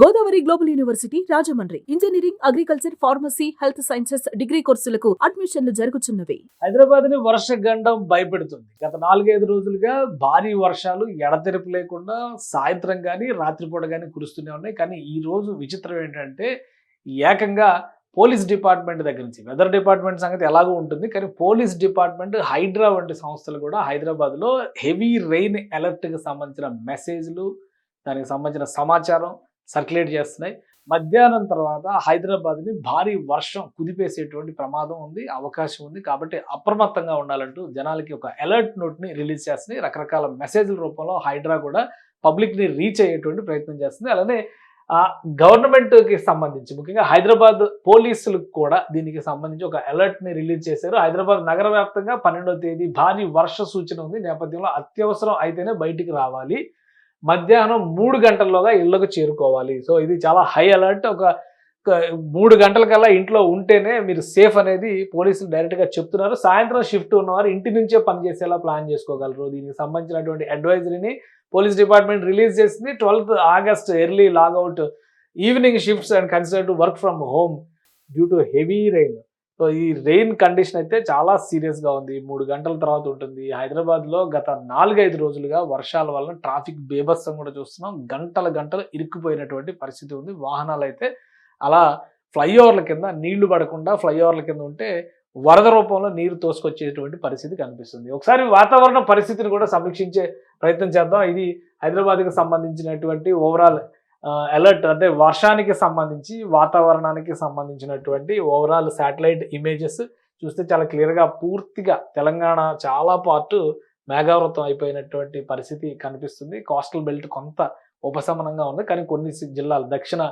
Godavari global university Rajahmundry. Engineering agriculture pharmacy health sciences degree కోర్సులకు అడ్మిషన్లు జరుగుతున్నవి హైదరాబాద్ని వర్ష గండం భయపెడుతుంది. గత నాలుగైదు రోజులుగా భారీ వర్షాలు ఎడతెరపు లేకుండా సాయంత్రం కానీ రాత్రిపూట కానీ కురుస్తూనే ఉన్నాయి. కానీ ఈ రోజు విచిత్రం ఏంటంటే ఏకంగా పోలీస్ డిపార్ట్మెంట్ దగ్గర నుంచి వెదర్ డిపార్ట్మెంట్ సంగతి ఎలాగో ఉంటుంది. కానీ పోలీస్ డిపార్ట్మెంట్ హైడ్రా వంటి సంస్థలు కూడా హైదరాబాద్లో హెవీ రెయిన్ అలర్ట్కి సంబంధించిన మెసేజ్లు దానికి సంబంధించిన సమాచారం సర్క్యులేట్ చేస్తున్నాయి. మధ్యాహ్నం తర్వాత హైదరాబాద్ని భారీ వర్షం కుదిపేసేటువంటి ప్రమాదం ఉంది అవకాశం ఉంది. కాబట్టి అప్రమత్తంగా ఉండాలంటూ జనాలకి ఒక అలర్ట్ నోట్ని రిలీజ్ చేస్తున్నాయి. రకరకాల మెసేజ్ల రూపంలో హైడ్రా కూడా పబ్లిక్ని రీచ్ అయ్యేటువంటి ప్రయత్నం చేస్తుంది. అలానే గవర్నమెంట్కి సంబంధించి ముఖ్యంగా హైదరాబాద్ పోలీసులకు కూడా దీనికి సంబంధించి ఒక అలర్ట్ని రిలీజ్ చేశారు. హైదరాబాద్ నగర వ్యాప్తంగా పన్నెండవ తేదీ భారీ వర్ష సూచన ఉంది. నేపథ్యంలో అత్యవసరం అయితేనే బయటికి రావాలి. మధ్యాహ్నం మూడు గంటల్లోగా ఇళ్ళకు చేరుకోవాలి. సో ఇది చాలా హై అలర్ట్. ఒక మూడు గంటల కల్లా ఇంట్లో ఉంటేనే మీరు సేఫ్ అనేది పోలీసులు డైరెక్ట్గా చెప్తున్నారు. సాయంత్రం షిఫ్ట్ ఉన్నవారు ఇంటి నుంచే పనిచేసేలా ప్లాన్ చేసుకోగలరు. దీనికి సంబంధించినటువంటి అడ్వైజరీని పోలీస్ డిపార్ట్మెంట్ రిలీజ్ చేసింది. Twelfth August early logout evening shifts and consider to work from home due to heavy rain. So ఈ రెయిన్ కండిషన్ అయితే చాలా సీరియస్గా ఉంది. మూడు గంటల తర్వాత ఉంటుంది. హైదరాబాద్లో గత నాలుగైదు రోజులుగా వర్షాల వలన ట్రాఫిక్ బేభత్సం కూడా చూస్తున్నాం. గంటల గంటలు ఇరుక్కుపోయినటువంటి పరిస్థితి ఉంది. వాహనాలు అయితే అలా ఫ్లైఓవర్ల కింద నీళ్ళు పడకుండా ఫ్లైఓవర్ల కింద ఉంటే వరద రూపంలో నీరు తోసుకొచ్చేటువంటి పరిస్థితి కనిపిస్తుంది. ఒకసారి వాతావరణ పరిస్థితిని కూడా సమీక్షించే ప్రయత్నం చేద్దాం. ఇది హైదరాబాద్కి సంబంధించినటువంటి ఓవరాల్ అలర్ట్ అంటే వర్షానికి సంబంధించి వాతావరణానికి సంబంధించినటువంటి ఓవరాల్ శాటిలైట్ ఇమేజెస్ చూస్తే చాలా క్లియర్గా పూర్తిగా తెలంగాణ చాలా పార్ట్ మేఘావృతం అయిపోయినటువంటి పరిస్థితి కనిపిస్తుంది. కోస్టల్ బెల్ట్ కొంత ఉపశమనంగా ఉంది. కానీ కొన్ని జిల్లాలు దక్షిణ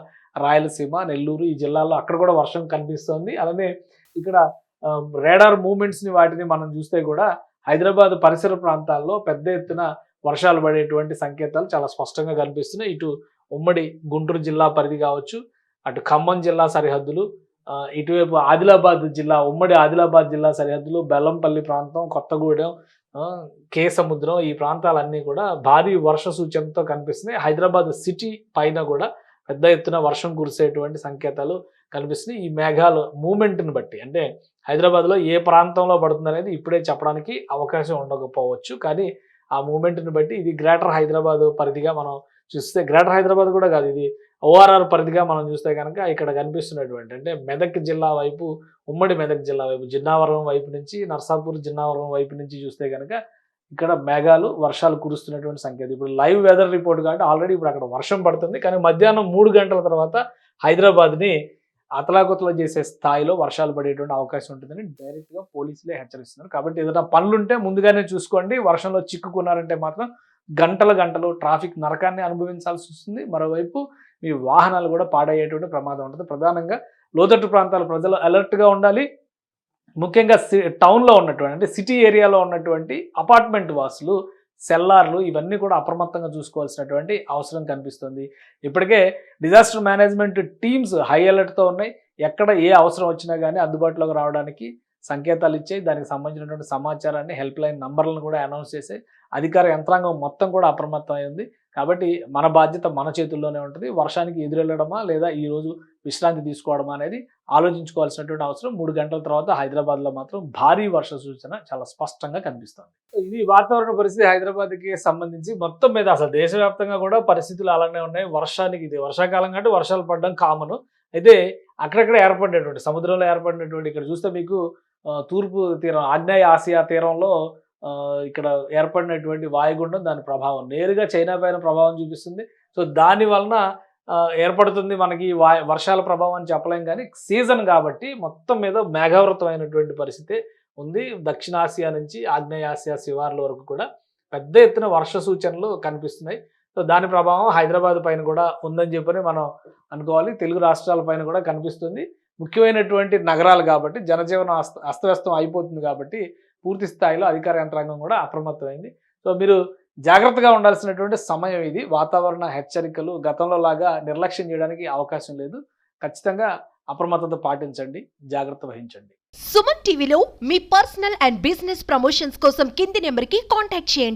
రాయలసీమ నెల్లూరు ఈ జిల్లాల్లో అక్కడ కూడా వర్షం కనిపిస్తుంది. అలానే ఇక్కడ రేడార్ మూమెంట్స్ని వాటిని మనం చూస్తే కూడా హైదరాబాద్ పరిసర ప్రాంతాల్లో పెద్ద ఎత్తున వర్షాలు పడేటువంటి సంకేతాలు చాలా స్పష్టంగా కనిపిస్తున్నాయి. ఇటు ఉమ్మడి గుంటూరు జిల్లా పరిధి కావచ్చు అటు ఖమ్మం జిల్లా సరిహద్దులు ఇటువైపు ఆదిలాబాద్ జిల్లా ఉమ్మడి ఆదిలాబాద్ జిల్లా సరిహద్దులు బెల్లంపల్లి ప్రాంతం కొత్తగూడెం కేసముద్రం ఈ ప్రాంతాలన్నీ కూడా భారీ వర్ష సూచనతో కనిపిస్తున్నాయి. హైదరాబాద్ సిటీ పైన కూడా పెద్ద ఎత్తున వర్షం కురిసేటువంటి సంకేతాలు కనిపిస్తున్నాయి. ఈ మేఘాలు మూమెంట్ని బట్టి అంటే హైదరాబాద్లో ఏ ప్రాంతంలో పడుతుంది అనేది ఇప్పుడే చెప్పడానికి అవకాశం ఉండకపోవచ్చు. కానీ ఆ మూమెంట్ని బట్టి ఇది గ్రేటర్ హైదరాబాద్ పరిధిగా మనం చూస్తే గ్రేటర్ హైదరాబాద్ కూడా కాదు. ఇది ఓఆర్ఆర్ పరిధిగా మనం చూస్తే కనుక ఇక్కడ కనిపిస్తున్నటువంటి అంటే మెదక్ జిల్లా వైపు ఉమ్మడి మెదక్ జిల్లా వైపు జిన్నావరం వైపు నుంచి నర్సాపూర్ జిన్నావరం వైపు నుంచి చూస్తే కనుక ఇక్కడ మేఘాలు వర్షాలు కురుస్తున్నటువంటి సంకేతం. ఇప్పుడు లైవ్ వెదర్ రిపోర్ట్ కాబట్టి ఆల్రెడీ ఇప్పుడు అక్కడ వర్షం పడుతుంది. కానీ మధ్యాహ్నం మూడు గంటల తర్వాత హైదరాబాద్ని అతలాకుతల చేసే స్థాయిలో వర్షాలు పడేటువంటి అవకాశం ఉంటుందని డైరెక్ట్గా పోలీసులే హెచ్చరిస్తున్నారు. కాబట్టి ఏదైనా పనులుంటే ముందుగానే చూసుకోండి. వర్షంలో చిక్కుకున్నారంటే మాత్రం గంటల గంటలు ట్రాఫిక్ నరకాన్ని అనుభవించాల్సి వస్తుంది. మరోవైపు మీ వాహనాలు కూడా పాడయ్యేటువంటి ప్రమాదం ఉంటుంది. ప్రధానంగా లోతట్టు ప్రాంతాల ప్రజలు అలర్ట్గా ఉండాలి. ముఖ్యంగా సి టౌన్లో ఉన్నటువంటి అంటే సిటీ ఏరియాలో ఉన్నటువంటి అపార్ట్మెంట్ వాసులు సెల్లార్లు ఇవన్నీ కూడా అప్రమత్తంగా చూసుకోవాల్సినటువంటి అవసరం కనిపిస్తుంది. ఇప్పటికే డిజాస్టర్ మేనేజ్మెంట్ టీమ్స్ హై అలర్ట్తో ఉన్నాయి. ఎక్కడ ఏ అవసరం వచ్చినా కానీ అందుబాటులోకి రావడానికి సంకేతాలు ఇచ్చాయి. దానికి సంబంధించినటువంటి సమాచారాన్ని హెల్ప్ లైన్ నంబర్లను కూడా అనౌన్స్ చేసాయి అధికార యంత్రాంగం మొత్తం కూడా అప్రమత్తం అయింది కాబట్టి మన బాధ్యత మన చేతుల్లోనే ఉంటుంది. వర్షానికి ఎదురెళ్ళడమా లేదా ఈ రోజు విశ్రాంతి తీసుకోవడమా అనేది ఆలోచించుకోవాల్సినటువంటి అవసరం. మూడు గంటల తర్వాత హైదరాబాద్లో మాత్రం భారీ వర్ష సూచన చాలా స్పష్టంగా కనిపిస్తుంది. ఇది వాతావరణ పరిస్థితి హైదరాబాద్కి సంబంధించి మొత్తం మీద అసలు దేశవ్యాప్తంగా కూడా పరిస్థితులు అలానే ఉన్నాయి. వర్షానికి ఇది వర్షాకాలం కంటే వర్షాలు పడడం కామన్. అయితే అక్కడక్కడ ఏర్పడినటువంటి సముద్రంలో ఏర్పడినటువంటి ఇక్కడ చూస్తే మీకు తూర్పు తీరం ఆగ్నేయ ఆసియా తీరంలో ఇక్కడ ఏర్పడినటువంటి వాయుగుండం దాని ప్రభావం. నేరుగా చైనా పైన ప్రభావం చూపిస్తుంది. సో దాని వలన ఏర్పడుతుంది మనకి వా వర్షాల ప్రభావం అని చెప్పలేం కానీ సీజన్ కాబట్టి మొత్తం మీద మేఘావృతమైనటువంటి పరిస్థితి ఉంది. దక్షిణాసియా నుంచి ఆగ్నేయాసియా శివార్ల వరకు కూడా పెద్ద ఎత్తున వర్ష సూచనలు కనిపిస్తున్నాయి. సో దాని ప్రభావం హైదరాబాద్ పైన కూడా ఉందని చెప్పని మనం అనుకోవాలి. తెలుగు రాష్ట్రాల పైన కూడా కనిపిస్తుంది. ముఖ్యమైనటువంటి నగరాలు కాబట్టి జనజీవనం అస్త అస్తవ్యస్తం అయిపోతుంది కాబట్టి పూర్తి స్థాయిలో అధికార యంత్రాంగం కూడా అప్రమత్తమైంది. సో మీరు జాగ్రత్తగా ఉండాల్సినటువంటి సమయం ఇది. వాతావరణ హెచ్చరికలు గతంలో లాగా నిర్లక్ష్యం చేయడానికి అవకాశం లేదు. ఖచ్చితంగా అప్రమత్తత పాటించండి. జాగ్రత్త వహించండి. సుమన్ టీవీలో మీ పర్సనల్ అండ్ బిజినెస్ ప్రమోషన్స్ కోసం కింది నెంబర్కి కాంటాక్ట్ చేయండి.